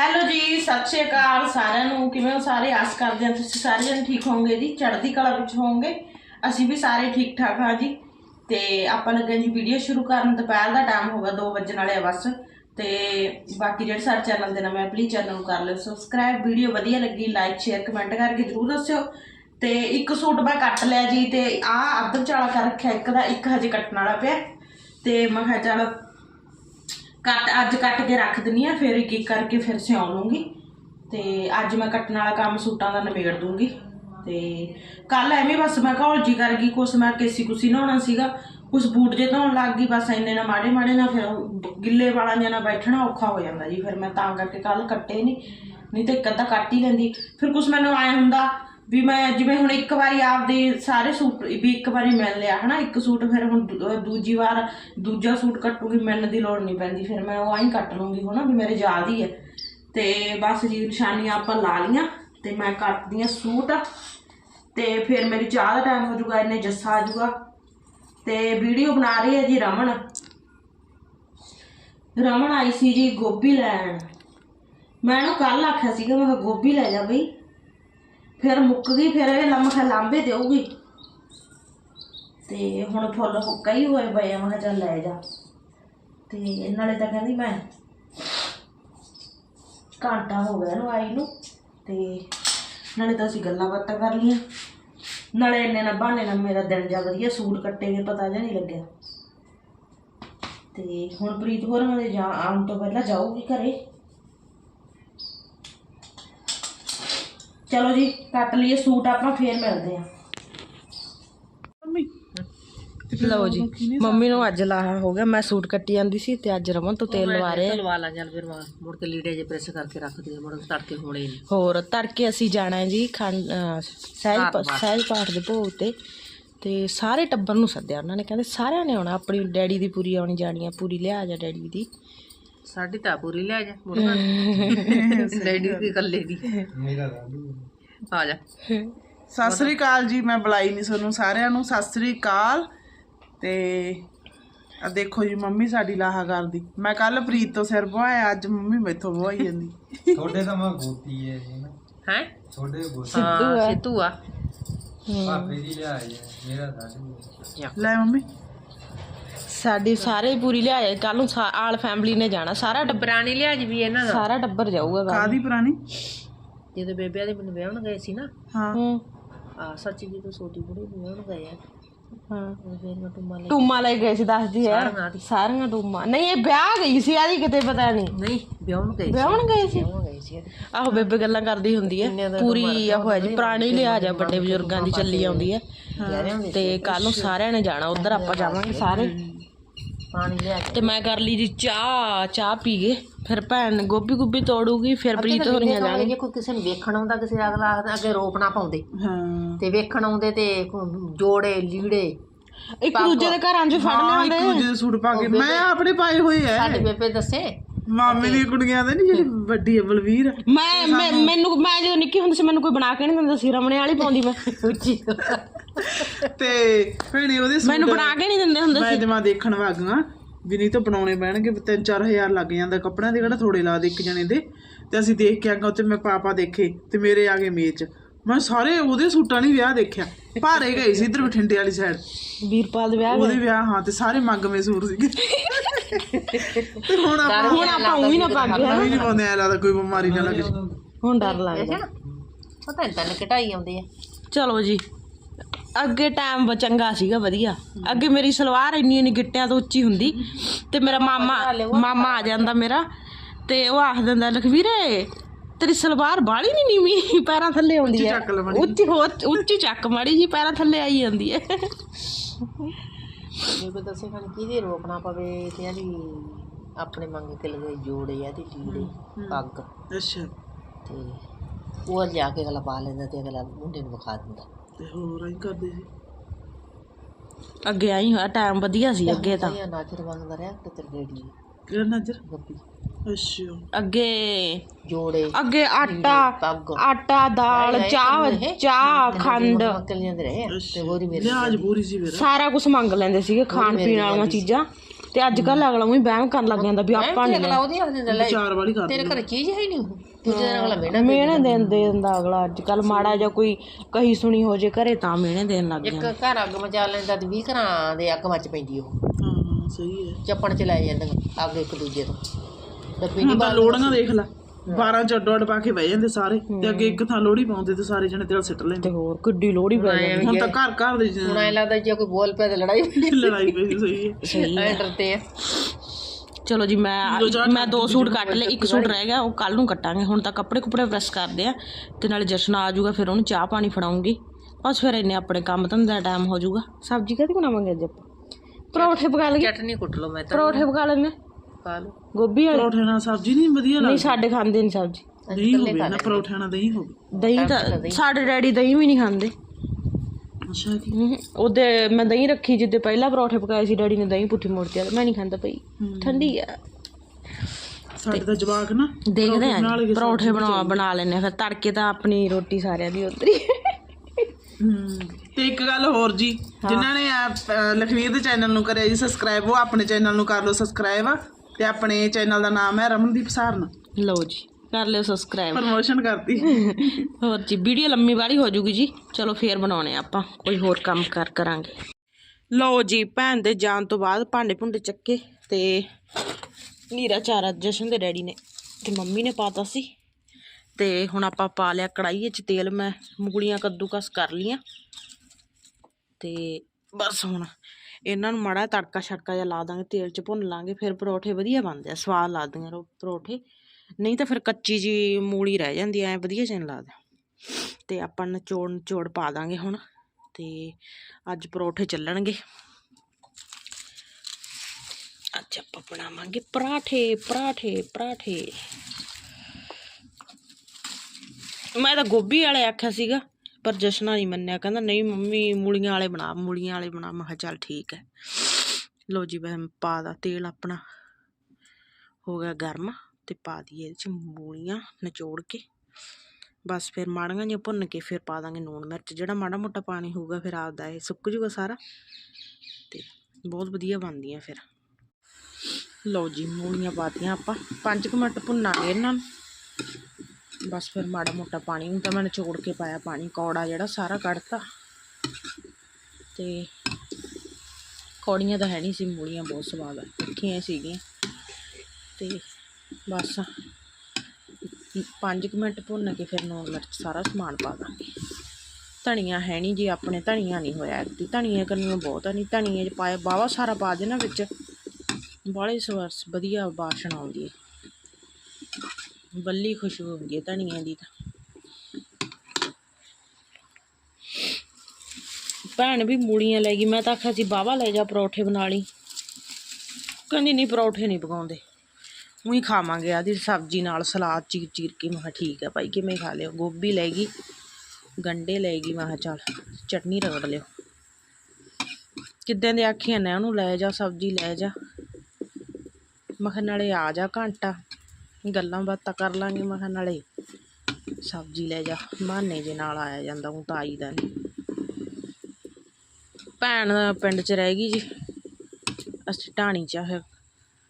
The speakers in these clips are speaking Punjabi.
ਹੈਲੋ ਜੀ, ਸਤਿ ਸ਼੍ਰੀ ਅਕਾਲ ਸਾਰਿਆਂ ਨੂੰ। ਕਿਵੇਂ ਹੋ ਸਾਰੇ? ਆਸ ਕਰਦੇ ਹਾਂ ਤੁਸੀਂ ਸਾਰੇ ਜਣ ਠੀਕ ਹੋਵੋਗੇ ਜੀ। ਚੜ੍ਹਦੀ ਕਲਾ ਵਿੱਚ ਹੋਵੋਗੇ। ਅਸੀਂ ਵੀ ਸਾਰੇ ਠੀਕ ਠਾਕ ਹਾਂ ਜੀ। ਤੇ ਆਪਾਂ ਲੱਗੇ ਜੀ ਵੀਡੀਓ ਸ਼ੁਰੂ ਕਰਨ। ਦੁਪਹਿਰ ਦਾ ਟਾਈਮ ਹੋ ਗਿਆ 2 ਵਜਣ ਵਾਲੇ ਆ ਬਸ। ਤੇ ਬਾਕੀ ਜਿਹੜੇ ਸਾਡੇ ਚੈਨਲ ਦੇ ਨਵੇਂ ਪਲੀਜ਼ ਚੈਨਲ ਨੂੰ ਕਰ ਲਿਓ। ਸਬਸਕ੍ਰਾਈਬ ਵੀਡੀਓ ਵਧੀਆ ਲੱਗੀ ਲਾਈਕ ਸ਼ੇਅਰ ਕਮੈਂਟ ਕਰਕੇ ਜਰੂਰ ਦੱਸਿਓ। ਤੇ ਇੱਕ ਸੂਟ ਮੈਂ ਕੱਟ ਲਿਆ ਜੀ ਤੇ ਆਹ ਅੱਧ ਵਿਚਾਲਾ ਕਰ ਰੱਖਿਆ, ਇੱਕ ਦਾ ਇੱਕ ਹਜੇ ਕੱਟਣ ਵਾਲਾ ਪਿਆ। ਤੇ ਮੈਂ ਕਿਹਾ ਚਲ ਕੱਟ, ਅੱਜ ਕੱਟ ਕੇ ਰੱਖ ਦਿੰਨੀ ਆ, ਫਿਰ ਇੱਕ ਇੱਕ ਕਰਕੇ ਫਿਰ ਸਿਉਂ ਲੂੰਗੀ। ਤੇ ਅੱਜ ਮੈਂ ਕੱਟਣ ਵਾਲਾ ਕੰਮ ਸੂਟਾਂ ਦਾ ਨਿਬੇੜ ਦੂੰਗੀ। ਤੇ ਕੱਲ ਐਵੇਂ ਬਸ ਮੈਂ ਘੋਲਜੀ ਕਰ ਗਈ, ਕੁਛ ਮੈਂ ਕੇਸੀ ਕੁਸੀ ਨਹਾਉਣਾ ਸੀਗਾ। ਕੁਛ ਬੂਟ ਜੇ ਧੋਣ ਲੱਗ ਗਈ, ਬਸ ਇੰਨੇ ਨਾ ਮਾੜੇ ਮਾੜੇ ਨਾ ਫਿਰ ਗਿੱਲੇ ਵਾਲਾਂ ਜਿਹਾ ਨਾਲ ਬੈਠਣਾ ਔਖਾ ਹੋ ਜਾਂਦਾ ਜੀ। ਫਿਰ ਮੈਂ ਤਾਂ ਕਰਕੇ ਕੱਲ ਕੱਟੇ ਨਹੀਂ ਨਹੀਂ ਤੇ ਇੱਕ ਅੱਧਾ ਕੱਟ ਹੀ ਲੈਂਦੀ। ਫਿਰ ਕੁਛ ਮੈਨੂੰ ਆਏ ਹੁੰਦਾ ਵੀ ਮੈਂ ਜਿਵੇਂ ਹੁਣ ਇੱਕ ਵਾਰੀ ਆਪਦੇ ਸਾਰੇ ਸੂਟ ਵੀ ਇੱਕ ਵਾਰੀ ਮਿਲ ਲਿਆ, ਹਨਾ, ਇੱਕ ਸੂਟ ਫਿਰ ਹੁਣ ਦੂ- ਦੂਜੀ ਵਾਰ ਦੂਜਾ ਸੂਟ ਕੱਟੂਗੀ, ਮਿਲਣ ਦੀ ਲੋੜ ਨਹੀਂ ਪੈਂਦੀ, ਫਿਰ ਮੈਂ ਉਹ ਆਈ ਕੱਟ ਲੂੰਗੀ, ਹਨਾ, ਵੀ ਮੇਰੇ ਯਾਦ ਹੀ ਹੈ। ਤੇ ਬਸ ਜੀ, ਨਿਸ਼ਾਨੀਆਂ ਆਪਾਂ ਲਾ ਲੀਆਂ ਤੇ ਮੈਂ ਕੱਟਦੀ ਆ ਸੂਟ, ਤੇ ਫਿਰ ਮੇਰੀ ਚਾਹ ਦਾ ਟਾਈਮ ਹੋ ਜਾਊਗਾ, ਇੰਨੇ ਜੱਸਾ ਆ ਜਾਊਗਾ। ਤੇ ਵੀਡੀਓ ਬਣਾ ਰਹੀ ਹੈ ਜੀ ਰਮਨ। ਰਮਨ ਆਈ ਸੀ ਜੀ ਗੋਭੀ ਲੈਣ। ਮੈਂ ਉਹਨੂੰ ਕੱਲ ਆਖਿਆ ਸੀਗਾ, ਮੈਂ ਕਿਹਾ ਗੋਭੀ ਲੈ ਜਾ ਬਈ। ਫਿਰ ਮੁੱਕ ਗਈ, ਫਿਰ ਇਹ ਲੰਮਖਾ ਲਾਂਬੇ ਦੇਊਗੀ। ਤੇ ਹੁਣ ਫੁੱਲ ਹੁੱਕਾ ਹੀ ਹੋਏ ਪਏ ਆ, ਮੈਂ ਚੱਲ ਲੈ ਜਾ। ਤੇ ਨਾਲੇ ਤਾਂ ਕਹਿੰਦੀ ਮੈਂ ਘੰਟਾ ਹੋ ਗਿਆ ਇਹਨੂੰ ਆਈ ਨੂੰ, ਤੇ ਨਾਲੇ ਤਾਂ ਅਸੀਂ ਗੱਲਾਂ ਬਾਤਾਂ ਕਰ ਲਈਆਂ। ਨਾਲੇ ਇੰਨੇ ਨਾ ਬਹਾਨੇ ਨਾਲ ਮੇਰਾ ਦਿਨ ਜਾ ਵਧੀਆ, ਸੂਟ ਕੱਟੇ ਗਏ ਪਤਾ ਜਿਹਾ ਨਹੀਂ ਲੱਗਿਆ। ਤੇ ਹੁਣ ਪ੍ਰੀਤ ਹੋਰਾਂ ਦੇ ਜਾ ਆਉਣ ਤੋਂ ਪਹਿਲਾਂ ਜਾਊਗੀ ਘਰੇ। ਚਲੋ ਜੀ ਕੱਟ ਲਈਏ ਸੂਟ ਆਪਾਂ ਫੇਰ ਮਿਲਦੇ ਆ ਲਓ ਜੀ ਮੰਮੀ ਨੂੰ ਅੱਜ ਲਾਹਾ ਹੋ ਗਿਆ ਮੈਂ ਸੂਟ ਕੱਟੀ ਜਾਂਦੀ ਸੀ ਤੇ ਅੱਜ ਰਮਨ ਤੋਂ ਤੇਲ ਲਵਾ ਰਹੇ। ਲਵਾ ਲਾ ਚੱਲ ਫਿਰ ਮੁੜ ਕੇ ਲੀੜੇ ਜੇ ਪ੍ਰੈਸ ਕਰਕੇ ਰੱਖ ਦੇ ਮੁੜ ਕੇ ਤੜਕੇ ਹੋਣੇ ਨਹੀਂ। ਹੋਰ ਤੜਕੇ ਅਸੀਂ ਜਾਣਾ ਹੈ ਜੀ ਖੰਡ ਅਹ ਸਹਿਜ ਸਹਿਜ ਪਾਠ ਦੇ ਭੋਗ ਤੇ। ਤੇ ਸਾਰੇ ਟੱਬਰ ਨੂੰ ਸੱਦਿਆ ਉਹਨਾਂ ਨੇ ਕਹਿੰਦੇ ਸਾਰਿਆਂ ਨੇ ਆਉਣਾ ਆਪਣੀ ਡੈਡੀ ਦੀ ਪੂਰੀ ਆਉਣੀ ਜਾਣੀ ਆ ਪੂਰੀ ਲਿਆ ਜਾ ਡੈਡੀ ਦੀ। ਸਾਡੀ ਤਾਂ ਪੂਰੀ ਲੈ ਜਾ ਮੁੜ ਡੈਡੀ ਦੀ ਇਕੱਲੇ ਦੀ। ਆ ਜਾ। ਸਤਿ ਸ੍ਰੀ ਅਕਾਲ ਜੀ ਮੈਂ ਬੁਲਾਈ ਨਹੀਂ ਤੁਹਾਨੂੰ ਸਾਰਿਆਂ ਨੂੰ। ਸਤਿ ਸ੍ਰੀ ਅਕਾਲ। ਤੇ ਆ ਦੇਖੋ ਜੀ ਮੰਮੀ ਸਾਡੀ ਲਾਹਾ ਕਰਦੀ ਮੈਂ ਕੱਲ ਪ੍ਰੀਤ ਤੋਂ ਸਿਰ ਬਵਾਇਆ ਅੱਜ ਮੰਮੀ ਮੈਥੋਂ ਬਵਾਈ ਜਾਂਦੀ। ਤੁਹਾਡੇ ਤਾਂ ਮੈਂ ਗੋਤੀ ਹੈ ਜੀ ਨਾ। ਹੈ? ਤੁਹਾਡੇ ਗੋਤੀ। ਹਾਂ ਸਿੱਧੂ ਆ। ਭਾਪੇ ਦੀ ਲਿਆ ਹੈ ਮੇਰਾ ਸਾਡੀ ਲੈ ਮੰਮੀ। ਸਾਡੀ ਸਾਰੇ ਹੀ ਪੂਰੀ ਲਿਆ ਜਾ ਕੱਲ ਨੂੰ ਸਾ- ਆਲ ਫੈਮਿਲੀ ਨੇ ਜਾਣਾ ਸਾਰਾ ਟੱਬਰ। ਬਰਾਨੀ ਲਿਆ ਜੀ ਵੀ ਇਹਨਾਂ ਦਾ। ਸਾਰਾ ਟੱਬਰ ਜਾਊਗਾ ਕੱਲ੍ਹ। ਕਾਦੀ ਪੁਰਾਣੀ? ਜਦੋਂ ਬੇਬਿਆਂ ਦੇ ਮੈਨੂੰ ਵਿਆਹਣ ਗਏ ਸੀ ਨਾ। ਹਾਂ। ਹੂੰ। ਆ ਸੱਚੀ ਜੀ ਤੋਂ ਛੋਟੀ ਕੁੜੀ ਨੂੰ ਵਿਆਹਣ ਗਏ ਆ। ਹਾਂ। ਉਹ ਫਿਰ ਮੈਂ ਟੁੰਮਾ ਲੈ ਟੂਮਾ ਲੈ ਗਏ ਸੀ ਦੱਸਦੀ ਹੈ। ਸਾਰੀਆਂ ਦੀ। ਸਾਰੀਆਂ ਟੂਮਾ। ਨਹੀਂ ਇਹ ਵਿਆਹ ਗਈ ਸੀ ਆਦੀ ਕਿਤੇ ਪਤਾ ਨਹੀਂ। ਨਹੀਂ ਵਿਆਹਣ ਗਏ ਸੀ। ਵਿਆਹਣ ਗਏ ਸੀ? ਵਿਆਹਣ ਗਏ ਸੀ। ਆਹੋ ਬੇਬੇ ਗੱਲਾਂ ਕਰਦੀ ਹੁੰਦੀ ਹੈ। ਪੂਰੀ ਉਹ ਹੈ ਜੀ ਪੁਰਾਣੀ ਲਿਹਾਜ਼ ਆ ਵੱਡੇ ਬਜ਼ੁਰਗਾਂ ਦੀ ਚੱਲੀ ਆਉਂਦੀ ਹੈ। ਤੇ ਕੱਲ ਨੂੰ ਸਾਰਿਆਂ ਨੇ ਜਾਣਾ ਉਧਰ ਆਪਾਂ ਜਾਵਾਂਗੇ ਸਾਰੇ। ਪਾਣੀ ਲਿਆ ਕੇ। ਤੇ ਮੈਂ ਕਰ ਲਈ ਜੀ ਚਾਹ ਚਾਹ ਪੀ ਗਏ ਫਿਰ ਭੈਣ ਨੇ ਗੋਭੀ ਗੁੱਭੀ ਤੋੜੂਗੀ ਫਿਰ ਪ੍ਰੀਤ ਹੋਰੀਆਂ ਜਾਣਗੇ ਜੇ ਕੋਈ ਕਿਸੇ ਨੂੰ ਵੇਖਣ ਆਉਂਦਾ ਕਿਸੇ ਅਗਲਾ ਆਖਦਾ ਅੱਗੇ ਰੋਪ ਨਾ ਪਾਉਂਦੇ। ਹਾਂ। ਤੇ ਵੇਖਣ ਆਉਂਦੇ ਤੇ ਜੋੜੇ ਲੀੜੇ ਇੱਕ ਦੂਜੇ ਦੇ ਘਰਾਂ 'ਚ ਫੜ ਹਾਂ ਇੱਕ ਦੂਜੇ ਦੇ ਸੂਟ ਪਾ ਕੇ। ਮੈਂ ਆਪਣੇ ਪਾਏ ਹੋਏ ਐ। ਸਾਡੀ ਬੇਬੇ ਦੱਸੇ। ਮਾਮੇ ਦੀਆਂ ਕੁੜੀਆਂ ਦੇ ਨਹੀਂ ਜਿਹੜੀ ਵੱਡੀ ਹੈ ਬਲਵੀਰ। ਮੈਂ ਮੈਂ- ਮੈਨੂੰ ਮੈਂ ਜਦੋਂ ਨਿੱਕੀ ਹੁੰਦੀ ਸੀ ਮੈਨੂੰ ਕੋਈ ਬਣਾ ਕੇ ਨਹੀਂ ਦਿੰਦਾ ਸੀ ਰਮਣੇ ਵਾਲੀ ਪਾਉਂਦੀ ਮੈਂ। ਉੱਚੀ ਤੇ ਭੈਣੇ ਉਹਦੇ ਸੂਟ ਮੈਨੂੰ ਬਣਾ ਕੇ ਨਹੀਂ ਦਿੰਦੇ ਹੁੰਦੇ ਮੈਂ ਜਮਾ ਦੇਖਣ ਵਾਗਾਂ ਵੀ ਨਹੀਂ ਤਾਂ ਬਣਾਉਣੇ ਪੈਣਗੇ ਵੀ ਤਿੰਨ ਚਾਰ ਹਜ਼ਾਰ ਲੱਗ ਜਾਂਦਾ ਕੱਪੜਿਆਂ ਦੇ ਕਿਹੜਾ ਥੋੜੇ ਲਾ ਦੇ ਇੱਕ ਜਣੇ ਦੇ। ਤੇ ਅਸੀਂ ਦੇਖ ਕੇ ਆਗਾ ਉੱਥੇ ਮੈਂ ਪਾਪਾ ਦੇਖੇ ਤੇ ਮੇਰੇ ਆ ਗਏ ਮੇਚ ਮੈਂ ਸਾਰੇ ਉਹਦੇ ਸੂਟਾਂ ਨਹੀਂ ਵਿਆਹ ਦੇਖਿਆ ਭਾਰੇ ਗਏ ਸੀ ਇਧਰ ਬਠਿੰਡੇ ਵਾਲੀ ਸਾਈਡ ਵੀਰਪਾਲ ਦੇ ਵਿਆਹ ਉਹਦੇ ਵਿਆਹ ਹਾਂ ਤੇ ਸਾਰੇ ਮੰਗਵੇਂ ਸੂਟ ਸੀਗੇ। ਤੇ ਹੁਣ ਆਪਾਂ ਹੁਣ ਆਪਾਂ ਉਹੀ ਨਾ ਪਾ ਗਏ ਨਹੀਂ ਪਾਉਂਦੇ ਐ ਲੱਗਦਾ ਕੋਈ ਬਿਮਾਰੀ ਨਾ ਲੱਗ। ਹੁਣ ਡਰ ਲੱਗਦਾ। ਪਤਾ ਨਹੀਂ ਤੈਨੂੰ ਕਟਾਈ ਆਉਂਦੇ ਆ। ਚਲੋ ਜੀ ਅੱਗੇ ਟਾਈਮ ਚੰਗਾ ਸੀਗਾ ਵਧੀਆ। ਅੱਗੇ ਮੇਰੀ ਸਲਵਾਰ ਇੰਨੀ ਇੰਨੀ ਗਿੱਟਿਆਂ ਤੋਂ ਉੱਚੀ ਹੁੰਦੀ ਤੇ ਮੇਰਾ ਮਾਮਾ ਮਾਮਾ ਆ ਜਾਂਦਾ ਮੇਰਾ ਤੇ ਉਹ ਆਖ ਦਿੰਦਾ ਲਖਵੀਰੇ ਤੇਰੀ ਸਲਵਾਰ ਬਾਹਲੀ ਨਹੀਂ ਨੀਵੀਂ ਪੈਰਾਂ ਥੱਲੇ ਆਉਂਦੀ ਹੈ ਉੱਚੀ ਹੋ ਉੱਚੀ ਚੱਕ ਮਾੜੀ ਜੀ ਪੈਰਾਂ ਥੱਲੇ ਆਈ ਜਾਂਦੀ ਹੈ ਬੇਬੇ ਦੱਸੇ ਖਾਨ ਕਿਹਦੇ ਨਾ ਪਵੇ ਤੇ ਇਹਦੀ ਆਪਣੇ ਮੰਗ ਕੇ ਲਗੇ ਜੋੜੇ ਆ ਤੇ ਲੀੜੇ ਪੱਗ। ਅੱਛਾ। ਤੇ ਉਹ ਲਿਆ ਕੇ ਅਗਲਾ ਪਾ ਲੈਂਦਾ ਤੇ ਅਗਲਾ ਮੁੰਡੇ ਨੂੰ ਵਿਖਾ ਦਿੰਦਾ। ਤੇ ਹੋਰ ਐਂ ਕਰਦੇ ਸੀ? ਅੱਗੇ ਆਈ ਹੋਇਆ ਟਾਈਮ ਵਧੀਆ ਸੀ ਅੱਗੇ ਤਾਂ। ਨਾਚਰ ਮੰਗਦਾ ਰਿਹਾ ਤੇ ਤੇਰੇ ਡੇਡੀ। ਕਿਹੜਾ ਨਜ਼ਰ? ਗੱਪੀ ਅੱਛਾ। ਅੱਗੇ ਜੋੜੇ ਅੱਗੇ ਆਟਾ ਪੱਗ। ਆਟਾ ਦਾਲ ਚਾਹ ਚਾਹ ਖੰਡ। ਰਹੇ। ਆ ਤੇ ਮੇਰੇ ਲਿਹਾਜ਼ ਸੀ ਸਾਰਾ ਕੁਝ ਮੰਗ ਲੈਂਦੇ ਸੀਗੇ ਖਾਣ ਪੀਣ ਵਾਲੀਆਂ ਚੀਜ਼ਾਂ। ਤੇ ਅੱਜ ਕੱਲ ਅਗਲਾ ਉਹੀ ਵਹਿਮ ਕਰਨ ਲੱਗ ਜਾਂਦਾ ਵੀ ਆਪਾਂ ਨਹੀਂ ਅਗਲਾ ਉਹਦੀ ਆਖ ਦਿੰਦਾ ਲੈ ਚਾਰ ਵਾਲੀ ਕਰ ਤੇਰੇ ਘਰੇ ਚੀਜ਼ ਹੈ ਨਹੀਂ ਉਹ। ਦੂਜੇ ਦਿਨ ਅਗਲਾ ਮੇਣਾ ਮਿਹਣੇ ਦੇਣ ਦੇ ਦਿੰਦਾ ਅਗਲਾ। ਅੱਜ ਕੱਲ ਮਾੜਾ ਜਾਂ ਕੋਈ ਕਹੀ ਸੁਣੀ ਹੋ ਜੇ ਘਰੇ ਤਾਂ ਮਿਹਣੇ ਦੇਣ ਲੱਗ ਇੱਕ ਘਰ ਅੱਗ ਮਚਾ ਲੈਂਦਾ ਤੇ 20 ਘਰਾਂ ਦੇ ਅੱਗ ਮੱਚ ਪੈਂਦੀ ਉਹ। ਹਾਂ ਸਹੀ ਹੈ। ਚੱਪਣ ਚ ਲੈ ਜਾਂਦੇ ਅੱਗ ਇੱਕ ਦੂਜੇ ਤੋਂ। ਤਾਂ ਲੋੜੀਆਂ ਦੇਖ ਲੈ। 12 ਚ ਅੱਡੋ ਅੱਡ ਪਾ ਕੇ ਬਹਿ ਜਾਂਦੇ ਸਾਰੇ ਤੇ ਅੱਗੇ ਇੱਕ ਥਾਂ ਲੋੜੀ ਪਾਉਂਦੇ ਤੇ ਸਾਰੇ ਜਣੇ ਤੇਲ ਸਿੱਟ ਲੈਂਦੇ। ਤੇ ਹੋਰ ਕਿੱਡੀ ਲੋੜੀ ਪੈ ਜਾਂਦੀ। ਹੁਣ ਤਾਂ ਘਰ ਘਰ ਦੇ ਹੁਣ ਐ ਲੱਗਦਾ ਜੇ ਕੋਈ ਬੋਲ ਪਿਆ ਤੇ ਲੜਾਈ ਲੜਾਈ ਪਈ ਸਹੀ ਹੈ। ਐ ਡਰਦੇ ਆ। ਚਲੋ ਜੀ ਮੈਂ ਮੈਂ ਦੋ ਸੂਟ ਕੱਟ ਲਏ ਇੱਕ ਸੂਟ ਰਹਿ ਗਿਆ ਉਹ ਕੱਲ ਨੂੰ ਕੱਟਾਂਗੇ। ਹੁਣ ਤਾਂ ਕੱਪੜੇ ਕੁਪੜੇ ਪ੍ਰੈਸ ਕਰਦੇ ਆ ਤੇ ਨਾਲੇ ਜਸ਼ਨ ਆ ਜਾਊਗਾ ਫਿਰ ਉਹਨੂੰ ਚਾਹ ਪਾਣੀ ਫੜਾਉਂਗੀ। ਬਸ ਫਿਰ ਇੰਨੇ ਆਪਣੇ ਕੰਮ ਧੰਦੇ ਦਾ ਟਾਈਮ ਹੋ ਜਾਊਗਾ। ਸਬਜ਼ੀ ਕਾਹਦੀ ਬਣਾਵਾਂਗੇ ਅੱਜ ਆਪਾਂ? ਪਰੌਠੇ ਪਕਾ ਲਈਏ। ਚਟਨੀ ਕੁੱਟ ਲਓ ਮੈਂ ਤਾਂ ਪਰੌਠੇ ਪਕਾ ਲੈਣੇ ਪਾ ਲਓ। ਗੋਭੀ ਵਾਲੇ? ਪਰੌਠੇ ਨਾਲ ਸਬਜ਼ੀ ਨਹੀਂ ਵਧੀਆ ਨਹੀਂ ਲੱਗਦੀ। ਸਾਡੇ ਖਾਂਦੇ ਨਹੀਂ ਸਬਜ਼ੀ। ਦਹੀਂ ਹੋਵੇ ਨਾ ਪਰੌਠਿਆਂ ਨਾਲ ਦਹੀਂ ਹੋਵੇ ਦਹੀਂ ਤਾਂ ਸਾਡੇ ਡੈਡੀ ਦਹੀਂ ਵੀ ਨਹੀਂ ਖਾਂਦੇ। ਅੱਛਾ ਹਮ, ਉਹਦੇ ਮੈਂ ਦਹੀਂ ਰੱਖੀ ਜਿੱਦੇ ਪਹਿਲਾਂ ਪਰੌਠੇ ਪਕਾਏ ਸੀ ਡੈਡੀ ਨੇ ਦਹੀਂ ਪੁੱਠੀ ਮੋੜ ਦਿੱਤੀ ਮੈਂ ਨਹੀਂ ਖਾਂਦਾ ਪਈ ਠੰਡੀ ਆ। ਸਾਡੇ ਤਾਂ ਜਵਾਕ ਨਾ ਦੇਖਦੇ ਬਣਾ ਆਂ ਪਰੌਠੇ ਬਣਾ ਬਣਾ ਲੈਣੇ ਆ ਫਿਰ ਤੜਕੇ ਤਾਂ ਆਪਣੀ ਰੋਟੀ ਸਾਰਿਆਂ ਦੀ ਉਧਰ ਹੀ। ਹਮ, ਤੇ ਇੱਕ ਗੱਲ ਹੋਰ ਜੀ ਜਿਨ੍ਹਾਂ ਨੇ ਲਖਵੀਰ ਦੇ ਚੈਨਲ ਨੂੰ ਕਰਿਆ ਜੀ ਸਬਸਕ੍ਰਾਈਬ ਉਹ ਆਪਣੇ ਚੈਨਲ ਨੂੰ ਕਰ ਲਓ ਸਬਸਕ੍ਰਾਈਬ ਤੇ ਆਪਣੇ ਚੈਨਲ ਦਾ ਨਾਮ ਹੈ ਰਮਨਦੀਪ ਸਾਰਨ। ਲਓ ਜੀ ਕਰ ਲਿਓ ਸਬਸਕ੍ਰਾਈਬ ਪ੍ਰਮੋਸ਼ਨ ਕਰਤੀ। ਹੋਰ ਜੀ ਵੀਡੀਓ ਲੰਮੀ ਵਾਲੀ ਹੋ ਜੂਗੀ ਜੀ। ਚਲੋ ਫੇਰ ਬਣਾਉਣੇ ਆਪਾਂ ਕੋਈ ਹੋਰ ਕੰਮ ਕਰ ਕਰਾਂਗੇ। ਲਓ ਜੀ ਭੈਣ ਦੇ ਜਾਣ ਤੋਂ ਬਾਅਦ ਭਾਂਡੇ ਭੁੰਡੇ ਚੱਕੇ ਤੇ ਨੀਰਾ ਚਾਰਾ ਜਸ਼ਨ ਦੇ ਡੈਡੀ ਨੇ ਤੇ ਮੰਮੀ ਨੇ ਪਾਤਾ ਸੀ। ਤੇ ਹੁਣ ਆਪਾਂ ਪਾ ਲਿਆ ਕੜਾਈ ਵਿੱਚ ਤੇਲ ਮੈਂ ਮੂਲੀਆਂ ਕੱਦੂਕਸ ਕਰ ਲੀਆਂ ਤੇ ਬਸ ਹੁਣ ਇਹਨਾਂ ਨੂੰ ਮਾੜਾ ਤੜਕਾ ਛੜਕਾ ਜਿਹਾ ਲਾ ਦਾਂਗੇ, ਤੇਲ 'ਚ ਭੁੰਨ ਲਾਂਗੇ, ਫਿਰ ਪਰੌਠੇ ਵਧੀਆ ਬਣਦੇ ਆ, ਸਵਾਦ ਲੱਗਦੇ ਆ ਰੋ- ਪਰੌਠੇ। ਨਹੀਂ ਤਾਂ ਫਿਰ ਕੱਚੀ ਜੀ ਮੂਲੀ ਰਹਿ ਜਾਂਦੀ ਐ ਵਧੀਆ ਜਿਹਾ ਲੱਗਦਾ। ਤੇ ਆਪਾਂ ਨਚੋੜ ਨਚੋੜ ਪਾ ਦਾਂਗੇ ਹੁਣ, ਤੇ ਅੱਜ ਪਰੌਠੇ ਚੱਲਣਗੇ। ਅੱਜ ਆਪਾਂ ਬਣਾਵਾਂਗੇ ਪਰਾਠੇ ਪਰਾਠੇ ਪਰਾਠੇ। ਮੈਂ ਤਾਂ ਗੋਭੀ ਵਾਲੇ ਆਖਿਆ ਸੀਗਾ ਪਰ ਜਸ਼ਨਾ ਨਹੀਂ ਮੰਨਿਆ, ਕਹਿੰਦਾ ਨਹੀਂ ਮੰਮੀ ਮੂਲੀਆਂ ਵਾਲੇ ਬਣਾ, ਮੂਲੀਆਂ ਵਾਲੇ ਬਣਾ। ਮੈਂ ਕਿਹਾ ਚੱਲ ਠੀਕ ਹੈ। ਲੋ ਜੀ ਮੈਂ ਪਾ ਦਾ ਤੇਲ ਆਪਣਾ। ਹੋ ਗਿਆ ਗਰਮ ਤੇ ਪਾ ਦਈਏ ਇਹਦੇ ਚ ਮੂਲੀਆਂ ਨਿਚੋੜ ਕੇ। ਬਸ ਫਿਰ ਮਾੜੀਆਂ ਜਿਹੀਆਂ ਭੁੰਨ ਕੇ ਫਿਰ ਪਾ ਦਾਂਗੇ ਨੂਣ ਮਿਰਚ। ਜਿਹੜਾ ਮਾੜਾ ਮੋਟਾ ਪਾਣੀ ਹੋਊਗਾ ਫਿਰ ਆਪਦਾ ਇਹ ਸੁੱਕ ਜੂਗਾ ਸਾਰਾ। ਤੇ ਬਹੁਤ ਵਧੀਆ ਬਣਦੀਆਂ ਫਿਰ। ਲਓ ਜੀ ਮੂਲੀਆਂ ਪਾਤੀਆਂ ਆਪਾਂ। 5 ਮਿੰਟ ਭੁੰਨਾਂਗੇ ਇਹਨਾਂ ਨੂੰ। ਬਸ ਫਿਰ ਮਾੜਾ ਮੋਟਾ ਪਾਣੀ ਨੂੰ ਤਾਂ ਮੈਂ ਨਿਚੋੜ ਕੇ ਪਾਇਆ, ਪਾਣੀ ਕੌੜਾ ਜਿਹੜਾ ਸਾਰਾ ਕੱਢਤਾ। ਤੇ ਕੌੜੀਆਂ ਤਾਂ ਹੈ ਨਹੀਂ ਸੀ, ਮੂਲੀਆਂ ਬਹੁਤ ਸਵਾਦ ਆ, ਤਿੱਖੀਆਂ ਸੀਗੀਆਂ। ਤੇ ਬਸ 5 ਮਿੰਟ ਭੁੰਨ ਕੇ ਫਿਰ ਨੂਣ ਮਿਰਚ ਸਾਰਾ ਸਮਾਨ ਪਾ ਦਾਂਗੇ। ਧਨੀਆ ਹੈ ਨਹੀਂ ਜੀ, ਆਪਣੇ ਧਨੀਆ ਨਹੀਂ ਹੋਇਆ ਐਤੀ ਧਨੀਆ ਕਰਨੀਆਂ ਬਹੁਤ ਆ, ਨਹੀਂ ਧਨੀਏ 'ਚ ਪਾਇਆ ਬਾਵਾ ਸਾਰਾ ਪਾ ਦੇਣਾ ਵਿੱਚ। ਬਾਹਲੇ ਸਵਰਸ ਵਧੀਆ ਬਾਸ਼ਣ ਆਉਂਦੀ ਹੈ ਬੱਲੀ ਖੁਸ਼ਬੂ ਹੁੰਦੀ ਹੈ ਧਨੀਆ ਦੀ ਤਾਂ। ਭੈਣ ਵੀ ਮੂਲੀਆਂ ਲੈ ਗਈ, ਮੈਂ ਤਾਂ ਆਖਿਆ ਸੀ ਬਾਵਾ ਲੈ ਜਾ ਪਰੌਠੇ ਬਣਾ ਲਈ। ਕਹਿੰਦੀ, ਨਹੀਂ, ਪਰੌਠੇ ਨਹੀਂ ਪਕਾਉਂਦੇ। ਉਹੀ ਖਾਵਾਂਗੇ, ਆਦੀ ਸਬਜ਼ੀ ਨਾਲ ਸਲਾਦ ਚੀਰ ਚੀਰ ਕੇ। ਮੈਂ ਕਿਹਾ, ਠੀਕ ਆ ਭਾਈ, ਕਿਵੇਂ ਖਾ ਲਿਓ? ਗੋਭੀ ਲੈ ਗਈ, ਗੰਡੇ ਲੈ ਗਈ। ਮੈਂ ਕਿਹਾ, ਚੱਲ, ਚਟਨੀ ਰਗੜ ਲਿਓ। ਕਿੱਦਾਂ ਦੇ ਆਖੀਆਂ ਨੇ ਉਹਨੂੰ, ਲੈ ਜਾ ਸਬਜ਼ੀ, ਲੈ ਜਾ। ਮੈਂ ਕਿਹਾ, ਨਾਲੇ ਆ ਜਾ ਘੰਟਾ। ਗੱਲਾਂ ਬਾਤਾਂ ਕਰ ਲਾਂਗੇ, ਮੈਂ ਕਿਹਾ ਨਾਲੇ ਸਬਜ਼ੀ ਲੈ ਜਾ। ਬਹਾਨੇ ਜੇ ਨਾਲ ਆਇਆ ਜਾਂਦਾ, ਉਹ ਤਾਂ ਆਈਦਾ ਨਹੀਂ ਭੈਣ ਪਿੰਡ 'ਚ ਰਹਿ ਗਈ ਜੀ। ਅਸੀਂ ਢਾਣੀ 'ਚ ਫਿਰ।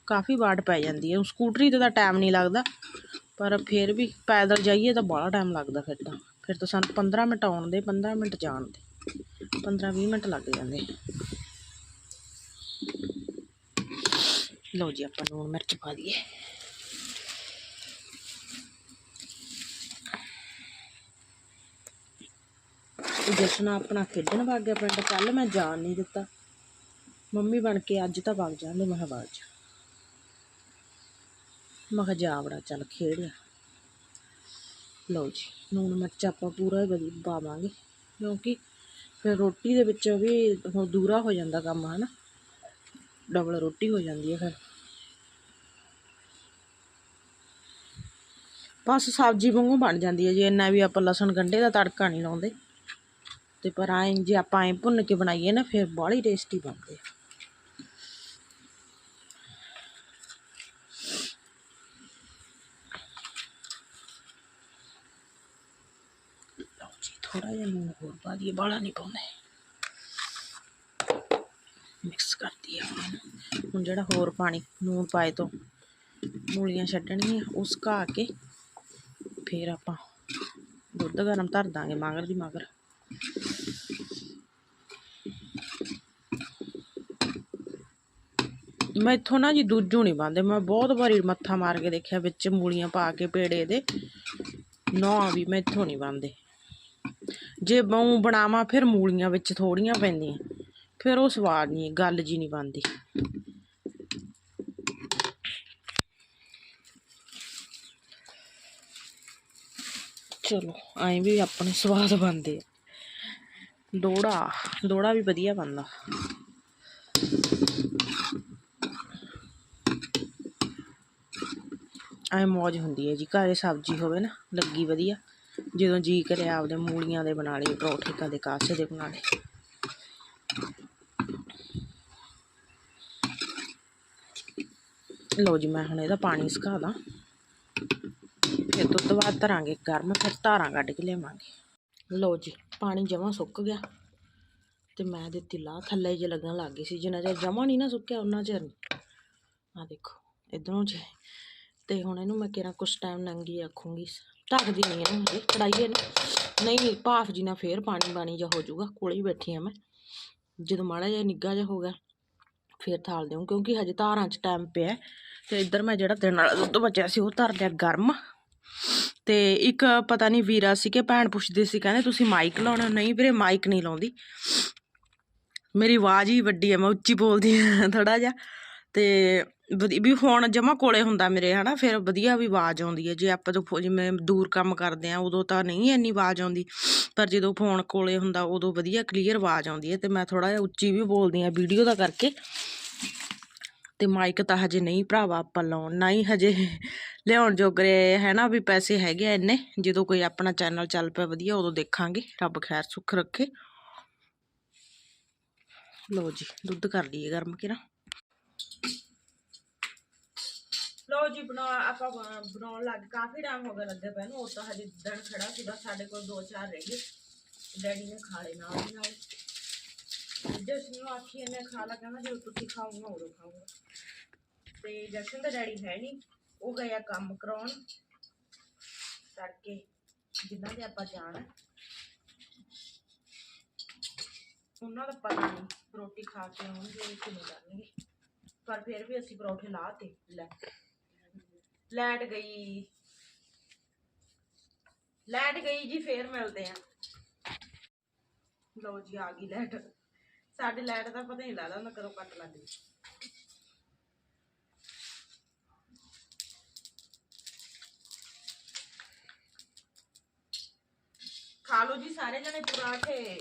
ਕਾਫੀ ਵਾਟ ਪੈ ਜਾਂਦੀ ਹੈ ਸਕੂਟਰੀ ਤੇ ਤਾਂ ਟਾਈਮ ਨਹੀਂ ਲੱਗਦਾ। ਪਰ ਫਿਰ ਵੀ ਪੈਦਲ ਜਾਈਏ ਤਾਂ ਬੜਾ ਟਾਈਮ ਲੱਗਦਾ ਫਿਰ ਤਾਂ। ਫਿਰ ਤਾਂ ਸਾਨੂੰ 15 ਮਿੰਟ ਆਉਣ ਦੇ 15 ਮਿੰਟ ਜਾਣ ਦੇ। 15 20 ਮਿੰਟ ਲੱਗ ਜਾਂਦੇ। ਲਓ ਜੀ, ਆਪਾਂ ਲੂਣ ਮਿਰਚ ਪਾ ਦਈਏ ਜਸਨਾ ਆਪਣਾ ਖੇਡਣ ਵਗ ਗਿਆ ਪਿੰਡ ਕੱਲ ਮੈਂ ਜਾਣ ਨਹੀਂ ਦਿੱਤਾ। ਮੰਮੀ ਬਣ ਕੇ ਅੱਜ ਤਾਂ ਵਗ ਜਾਂਦੇ ਮੈਂ ਕਿਹਾ ਵਗ ਮੈਂ ਕਿਹਾ ਜਾ ਵੜਾ, ਚੱਲ ਖੇਡ ਲਓ ਜੀ ਨੂਣ ਮਿਰਚ ਆਪਾਂ ਪੂਰਾ ਹੀ ਪਾਵਾਂਗੇ, ਕਿਉਂਕਿ ਫਿਰ ਰੋਟੀ ਦੇ ਵਿੱਚ ਵੀ ਦੂਰਾ ਹੋ ਜਾਂਦਾ ਕੰਮ, ਹਨਾ? ਡਬਲ ਰੋਟੀ ਹੋ ਜਾਂਦੀ ਹੈ ਫਿਰ। ਬਸ ਸਬਜ਼ੀ ਵਾਂਗੂ ਬਣ ਜਾਂਦੀ ਹੈ ਜੀ, ਇੰਨਾ ਵੀ ਆਪਾਂ ਲਸਣ ਗੰਢੇ ਦਾ ਤੜਕਾ ਨਹੀਂ ਲਾਉਂਦੇ। ਤੇ ਪਰ ਐਂ ਜੇ ਆਪਾਂ ਐਂ ਭੁੰਨ ਕੇ ਬਣਾਈਏ ਨਾ, ਫਿਰ ਬਾਹਲੀ ਟੇਸਟੀ ਬਣਦੇ ਆ। ਲਓ ਜੀ ਥੋੜਾ ਜਿਹਾ ਲੂਣ ਹੋਰ ਪਾ ਦਈਏ, ਬਾਹਲਾ ਨਹੀਂ ਪਾਉਂਦੇ ਮਿਕਸ ਕਰਦੀ ਆ ਹੁਣ ਇਹਨੂੰ। ਹੁਣ ਜਿਹੜਾ ਹੋਰ ਪਾਣੀ ਨੂਨ ਪਾਏ ਤੋਂ ਮੂਲੀਆਂ ਛੱਡਣਗੀਆਂ, ਉਸ ਘਾ ਕੇ ਫਿਰ ਆਪਾਂ ਦੁੱਧ ਗਰਮ ਧਰ ਦਾਂਗੇ, ਮਗਰ ਦੀ ਮਗਰ। ਮੈਂ ਇੱਥੋਂ ਨਾ ਜੀ ਦੂਜੂ ਨਹੀਂ ਪਾਉਂਦੇ ਮੈਂ ਬਹੁਤ ਵਾਰੀ ਮੱਥਾ ਮਾਰ ਕੇ ਦੇਖਿਆ ਵਿੱਚ ਮੂਲੀਆਂ ਪਾ ਕੇ ਪੇੜੇ ਦੇ। ਨਾ ਵੀ ਮੈਂ ਇੱਥੋਂ ਨਹੀਂ ਪਾਉਂਦੇ ਜੇ ਮੈਂ ਬਣਾਵਾਂ ਫਿਰ ਮੂਲੀਆਂ ਵਿੱਚ ਥੋੜੀਆਂ ਪੈਂਦੀਆਂ, ਫਿਰ ਉਹ ਸਵਾਦ ਨਹੀਂ ਗੱਲ ਜੀ ਨਹੀਂ ਬਣਦੀ। ਚਲੋ, ਐਂ ਵੀ ਆਪਣੇ ਸਵਾਦ ਬਣਦੇ ਆ। ਦੋੜਾ ਦੋੜਾ ਵੀ ਵਧੀਆ ਬਣਦਾ। ਐ ਮੌਜ ਹੁੰਦੀ ਹੈ ਜੀ, ਘਰੇ ਸਬਜ਼ੀ ਹੋਵੇ ਨਾ, ਲੱਗੀ ਵਧੀਆ, ਜਦੋਂ ਜੀ ਕਰਿਆ ਆਪਦੇ ਮੂਲੀਆਂ ਦੇ ਬਣਾ ਲਏ ਪਰੌਠੇ ਕਦੇ ਕਾਸੇ ਦੇ ਬਣਾ ਲਏ। ਲਓ ਜੀ, ਮੈਂ ਹੁਣ ਇਹਦਾ ਪਾਣੀ ਸੁਕਾ ਦਾਂ। ਫਿਰ ਦੁੱਧ ਬਾਅਦ ਧਰਾਂਗੇ ਗਰਮ, ਫਿਰ ਧਾਰਾਂ ਕੱਢ ਕੇ ਲਿਆਵਾਂਗੇ। ਲਓ ਜੀ, ਪਾਣੀ ਜਮਾ ਸੁੱਕ ਗਿਆ। ਤੇ ਮੈਂ ਦਿੱਤੀ ਲਾ ਥੱਲੇ ਜੇ ਲੱਗਣ ਲੱਗ ਗਈ ਸੀ, ਜਿੰਨਾ ਚਿਰ ਜਮਾ ਨਹੀਂ ਨਾ ਸੁੱਕਿਆ ਉਹਨਾਂ ਚਿਰ ਆ ਦੇਖੋ, ਇਧਰੋਂ ਜੇ ਤੇ ਹੁਣ ਇਹਨੂੰ ਮੈਂ ਕਿਹਾ ਕੁਛ ਟਾਈਮ ਨੰਗੀ ਰੱਖੂੰਗੀ ਢੱਕਦੀ ਨਹੀਂ ਇਹਨੂੰ ਹਜੇ ਕੜਾਈ ਹੈ ਨਹੀਂ, ਭਾਫ ਜੀ ਨਾਲ ਫੇਰ ਪਾਣੀ ਬਾਣੀ ਜਾ ਹੋ ਜਾਊਗਾ, ਕੋਲੇ ਹੀ ਬੈਠੀ ਆ ਮੈਂ। ਜਦੋਂ ਮਾੜਾ ਜਿਹਾ ਨਿੱਗਾ ਜਿਹਾ ਹੋ ਗਿਆ, ਫੇਰ ਥਾਲ ਦਿਉ ਕਿਉਂਕਿ ਹਜੇ ਧਾਰਾਂ 'ਚ ਟਾਈਮ ਪਿਆ ਤੇ ਇੱਧਰ ਮੈਂ ਜਿਹੜਾ ਦਿਨ ਵਾਲਾ ਦੁੱਧ ਬਚਿਆ ਸੀ, ਉਹ ਧਰ ਲਿਆ ਗਰਮ। ਤੇ ਇੱਕ ਪਤਾ ਨਹੀਂ ਵੀਰਾ ਸੀ ਕਿ ਭੈਣ ਪੁੱਛਦੀ ਸੀ, ਕਹਿੰਦੇ ਤੁਸੀਂ ਮਾਈਕ ਲਾਉਣਾ? ਨਹੀਂ ਵੀਰੇ ਮਾਈਕ ਨਹੀਂ ਲਾਉਂਦੀ। ਮੇਰੀ ਆਵਾਜ਼ ਹੀ ਵੱਡੀ ਹੈ ਮੈਂ ਉੱਚੀ ਬੋਲਦੀ ਹਾਂ ਥੋੜਾ ਜਿਹਾ। ਤੇ ਵੀ ਫੋਨ ਜਮਾ ਕੋਲੇ ਹੁੰਦਾ ਮੇਰੇ, ਹਨਾ, ਫਿਰ ਵਧੀਆ ਵੀ ਆਵਾਜ਼ ਆਉਂਦੀ ਹੈ। ਜੇ ਆਪਾਂ ਤੋਂ ਫੋ- ਜਿਵੇਂ ਦੂਰ ਕੰਮ ਕਰਦੇ ਆ ਉਦੋਂ ਤਾਂ ਨਹੀਂ ਇੰਨੀ ਆਵਾਜ਼ ਆਉਂਦੀ, ਪਰ ਜਦੋਂ ਫੋਨ ਕੋਲੇ ਹੁੰਦਾ, ਉਦੋਂ ਵਧੀਆ ਕਲੀਅਰ ਆਵਾਜ਼ ਆਉਂਦੀ ਹੈ। ਤੇ ਮੈਂ ਥੋੜਾ ਜਿਹਾ ਉੱਚੀ ਵੀ ਬੋਲਦੀ ਆ ਵੀਡੀਓ ਦਾ ਕਰਕੇ। ਤੇ ਮਾਈਕ ਤਾਂ ਹਜੇ ਨਹੀਂ ਭਰਾਵਾ, ਆਪਾਂ ਲਾਉਣ ਨਾ ਹੀ ਹਜੇ ਲਿਆਉਣ ਜੋਗਰੇ ਹੈ ਨਾ ਵੀ ਪੈਸੇ ਹੈਗੇ ਆ ਇੰਨੇ। ਜਦੋਂ ਕੋਈ ਆਪਣਾ ਚੈਨਲ ਚੱਲ ਪਿਆ ਵਧੀਆ, ਉਦੋਂ ਦੇਖਾਂਗੇ। ਰੱਬ ਖੈਰ ਸੁੱਖ ਰੱਖੇ। ਲਓ ਜੀ, ਦੁੱਧ ਕਰ ਲਈਏ ਗਰਮ ਕਿਰਾ ਲਓ ਜੀ, ਬਣਾ, ਆਪਾਂ ਬਣਾਉਣ ਲੱਗ, ਕਾਫੀ ਟਾਈਮ ਹੋ ਗਿਆ ਲੱਗੇ ਪੈ ਨੂੰ, ਉਹ ਤਾਂ ਹਜੇ ਦਿਨ ਖੜਾ ਸੀ ਸਾਡੇ ਕੋਲ ਦੋ ਚਾਰ ਰਹਿ ਗਏ। ਡੈਡੀ ਨੇ ਖਾ ਲਏ ਨਾਲ ਦੀ ਨਾਲ। ਜਸ਼ਨ ਨੂੰ ਆਖੀ ਇਹਨੇ ਖਾ ਲਾ, ਕਹਿੰਦਾ ਜਦੋਂ ਤੁਸੀਂ ਖਾਓਗੇ ਉਦੋਂ ਖਾਊਗਾ। ਤੇ ਜਸ਼ਨ ਦਾ ਡੈਡੀ ਹੈ ਨਹੀਂ, ਉਹ ਗਿਆ ਕੰਮ ਕਰਾਉਣ। ਕਰਕੇ ਜਿੱਦਾਂ ਦੇ ਆਪਾਂ ਜਾਣਾ। ਉਹਨਾਂ ਦਾ ਪਤਾ ਨਹੀਂ, ਰੋਟੀ ਖਾ ਕੇ ਆਉਣਗੇ ਕਿ ਨਹੀਂ ਕਰਨਗੇ। ਪਰ ਫਿਰ ਵੀ ਅਸੀਂ ਪਰੌਠੇ ਲਾਤੇ ਲੈ। ਲੈਟ ਗਈ। ਲੈਟ ਗਈ ਜੀ ਫੇਰ ਮਿਲਦੇ ਆ। ਲਓ ਜੀ ਆ ਗਈ ਲੈਟ। ਸਾਡੇ ਲੈਟ ਦਾ ਪਤਾ ਨਹੀਂ ਲੱਗਦਾ ਉਹਨਾਂ ਕਦੋਂ ਕੱਟ ਲੱਗ ਗਈ। ਖਾ ਲਓ ਜੀ ਸਾਰੇ ਜਣੇ ਪਰਾਠੇ।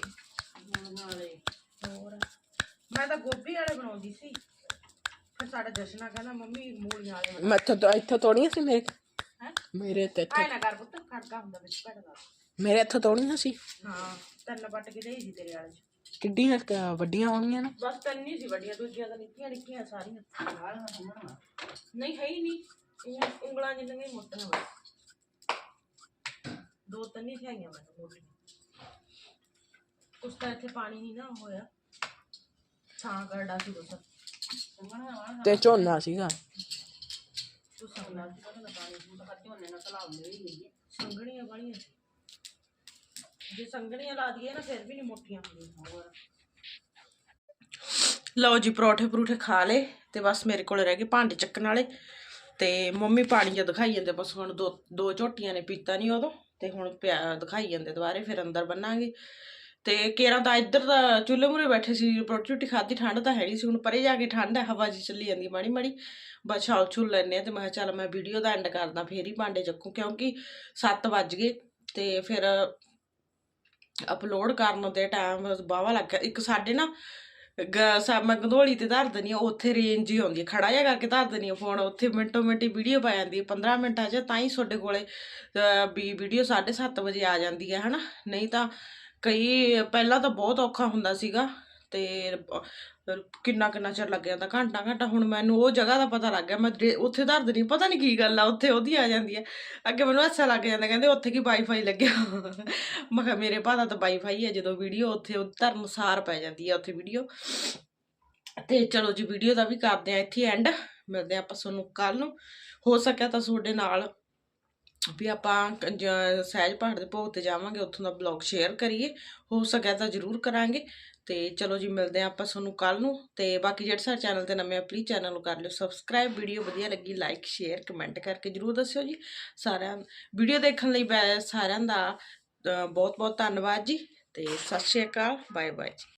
ਹੋਰ। ਮੈਂ ਤਾਂ ਗੋਭੀ ਵਾਲੇ ਬਣਾਉਂਦੀ ਸੀ। ਸਾਡਾ ਜਸ਼ਨਾ ਕਹਿੰਦਾ ਮੰਮੀ ਮੂਲੀਆਂ ਵਾਲੇ ਬਣਾ ਮੈਂ ਇੱਥੋਂ ਇੱਥੋਂ ਤੋੜੀਆਂ ਸੀ ਮੇਰੇ ਹੈ ਮੇਰੇ ਤੇ ਆਏ ਨਾ ਕਰ ਪੁੱਤ ਖੜਕਾ ਹੁੰਦਾ ਵਿੱਚ ਘਟਦਾ ਮੇਰੇ ਇੱਥੋਂ ਤੋੜੀਆਂ ਸੀ ਹਾਂ ਤਿੰਨ ਪੱਟ ਕੇ ਦੇਈ ਸੀ ਤੇਰੇ ਵਾਲੇ ਚ ਕਿੱਡੀਆਂ ਕੁ ਵੱਡੀਆਂ ਹੋਣੀਆਂ ਨਾ ਬਸ ਤਿੰਨ ਹੀ ਸੀ ਵੱਡੀਆਂ ਦੂਜੀਆਂ ਤਾਂ ਨਿੱਕੀਆਂ ਨਿੱਕੀਆਂ ਸਾਰੀਆਂ ਨਹੀਂ ਹੈ ਹੀ ਨਹੀਂ ਉਂਗ- ਉਂਗਲਾਂ ਜਿੰਨੀਆਂ ਹੀ ਮੋਟੀਆਂ ਬਸ ਦੋ ਤਿੰਨ ਹੀ ਥਾਈਆਂ ਮੈਂ ਮੋਟੀਆਂ ਉਸ ਤਾਂ ਇੱਥੇ ਪਾਣੀ ਨਹੀਂ ਨਾ ਹੋਇਆ ਛਾਂ ਕਰਦਾ ਸੀ ਬਸ ਤੇ ਝੋਨਾ ਸੀਗਾ ਤੂੰ ਸੰਗਣਾ ਸੀ ਪਤਾ ਨਾ ਪਾਣੀ ਤੂੰ ਤਾਂ ਝੋਨੇ ਨਾਲ ਤਲਾਉਂਦੇ ਹੀ ਗਈ ਸੰਗਣੀਆਂ ਵਾਲੀਆਂ ਜੇ ਸੰਗਣੀਆਂ ਲਾ ਦਈਏ ਨਾ ਫਿਰ ਵੀ ਨਹੀਂ ਮੋਟੀਆਂ ਹੁੰਦੀਆਂ ਹੋਰ ਲਓ ਜੀ, ਪਰੌਠੇ ਪਰੂਠੇ ਖਾ ਲਏ ਤੇ ਬਸ ਮੇਰੇ ਕੋਲ ਰਹਿ ਗਏ ਭਾਂਡੇ ਚੱਕਣ ਵਾਲੇ ਤੇ ਮੰਮੀ ਪਾਣੀ ਜਿਹਾ ਦਿਖਾਈ ਜਾਂਦੇ, ਬਸ ਹੁਣ ਦੋ ਦੋ ਝੋਟੀਆਂ ਨੇ ਪੀਤਾ ਨਹੀਂ ਉਦੋਂ ਤੇ ਹੁਣ ਪਿਆ, ਦਿਖਾਈ ਜਾਂਦੇ ਦੁਬਾਰੇ, ਫਿਰ ਅੰਦਰ ਬੰਨਾਂਗੇ। ਤੇ ਕੇਰਾਂ ਤਾਂ ਇੱਧਰ ਦਾ ਚੁੱਲ੍ਹੇ ਮੂਰੇ ਬੈਠੇ ਸੀ ਰੋਟੀ ਰੋਟੀ ਖਾਧੀ ਠੰਡ ਤਾਂ ਹੈ ਨਹੀਂ ਸੀ ਹੁਣ ਪਰੇ ਜਾ ਕੇ ਠੰਡ ਹੈ ਹਵਾ ਜੀ ਚੱਲੀ ਜਾਂਦੀ ਮਾੜੀ ਮਾੜੀ। ਬਸ ਛਾਲ ਛੁੱਲ ਲੈਨੇ ਆ ਤੇ ਮੈਂ ਕਿਹਾ ਚੱਲ ਮੈਂ ਵੀਡੀਓ ਦਾ ਐਂਡ ਕਰਦਾ ਫੇਰ ਹੀ ਭਾਂਡੇ ਚੱਕੂ ਕਿਉਂਕਿ 7 ਵੱਜ ਗਏ ਤੇ ਫਿਰ ਅਪਲੋਡ ਕਰਨ ਦੇ ਟਾਈਮ ਬਾਵਾ ਲੱਗ ਗਿਆ। ਇੱਕ ਸਾਡੇ ਨਾ ਸਾ- ਮੈਂ ਗੰਧੋਲੀ ਤੇ ਧਰ ਦਿੰਦੀ ਆ ਉੱਥੇ ਰੇਂਜ ਹੀ ਆਉਂਦੀ ਹੈ। ਖੜਾ ਜਿਹਾ ਕਰਕੇ ਧਰ ਦਿੰਦੀ ਆ ਫੋਨ ਉੱਥੇ ਮਿੰਟੋ ਮਿੰਟ ਹੀ ਵੀਡੀਓ ਪਾ ਜਾਂਦੀ ਹੈ। 15 ਮਿੰਟਾਂ 'ਚ ਤਾਂ ਹੀ ਤੁਹਾਡੇ ਕੋਲੇ ਅਹ, ਵੀ ਵੀਡੀਓ 7:30 ਵਜੇ ਆ ਜਾਂਦੀ ਹੈ ਹਨਾ? ਨਹੀਂ ਤਾਂ ਕਈ ਪਹਿਲਾਂ ਤਾਂ ਬਹੁਤ ਔਖਾ ਹੁੰਦਾ ਸੀਗਾ ਤੇ ਕਿੰਨਾ ਕਿੰਨਾ ਚਿਰ ਲੱਗ ਜਾਂਦਾ ਘੰਟਾ ਘੰਟਾ, ਹੁਣ ਮੈਨੂੰ ਉਹ ਜਗ੍ਹਾ ਦਾ ਪਤਾ ਲੱਗ ਗਿਆ, ਮੈਂ ਰੇ- ਉੱਥੇ ਧਰ ਨਹੀਂ ਪਤਾ ਨਹੀਂ ਕੀ ਗੱਲ ਆ, ਉੱਥੇ ਉਹਦੀ ਆ ਜਾਂਦੀ ਹੈ। ਅੱਗੇ ਮੈਨੂੰ ਅੱਛਾ ਲੱਗ ਜਾਂਦਾ, ਕਹਿੰਦੇ ਉੱਥੇ ਕੀ ਵਾਈਫਾਈ ਲੱਗਿਆ? ਮੈਂ ਕਿਹਾ ਮੇਰੇ ਭਾਅ ਦਾ ਤਾਂ ਵਾਈਫਾਈ ਹੈ, ਜਦੋਂ ਵੀਡੀਓ ਉੱਥੇ ਉਹ ਧਰਨ ਪੈ ਜਾਂਦੀ ਹੈ ਉੱਥੇ ਵੀਡੀਓ। ਤੇ ਚਲੋ ਜੀ, ਵੀਡੀਓ ਦਾ ਵੀ ਕਰਦੇ ਆ ਇੱਥੇ ਐਂਡ ਮਿਲਦੇ ਆ ਆਪਾਂ ਤੁਹਾਨੂੰ ਕੱਲ ਨੂੰ। ਹੋ ਸਕਿਆ ਤਾਂ ਤੁਹਾਡੇ ਨਾਲ। ਵੀ ਆਪਾਂ ਸਹਿਜ ਪਹਾੜ ਦੇ ਭੋਗ ਤੇ ਜਾਵਾਂਗੇ, ਉੱਥੋਂ ਦਾ ਬਲੌਗ ਸ਼ੇਅਰ ਕਰੀਏ, ਹੋ ਸਕਿਆ ਤਾਂ ਜ਼ਰੂਰ ਕਰਾਂਗੇ। ਤੇ ਚਲੋ ਜੀ, ਮਿਲਦੇ ਆ ਆਪਾਂ ਤੁਹਾਨੂੰ ਕੱਲ ਨੂੰ। ਤੇ ਬਾਕੀ ਜਿਹੜੇ ਸਾਡੇ ਚੈਨਲ ਤੇ ਨਵੇਂ ਆ ਪਲੀਜ਼ ਚੈਨਲ ਨੂੰ ਕਰ ਲਿਓ ਸਬਸਕ੍ਰਾਈਬ ਵੀਡੀਓ ਵਧੀਆ ਲੱਗੀ ਲਾਈਕ ਸ਼ੇਅਰ ਕਮੈਂਟ ਕਰਕੇ ਜ਼ਰੂਰ ਦੱਸਿਓ ਜੀ। ਸਾਰਿਆਂ ਵੀਡੀਓ ਦੇਖਣ ਲਈ ਬੈ- ਸਾਰਿਆਂ ਦਾ ਬਹੁਤ ਬਹੁਤ ਧੰਨਵਾਦ ਜੀ। ਤੇ ਸਤਿ ਸ਼੍ਰੀ ਅਕਾਲ ਬਾਏ ਬਾਏ ਜੀ।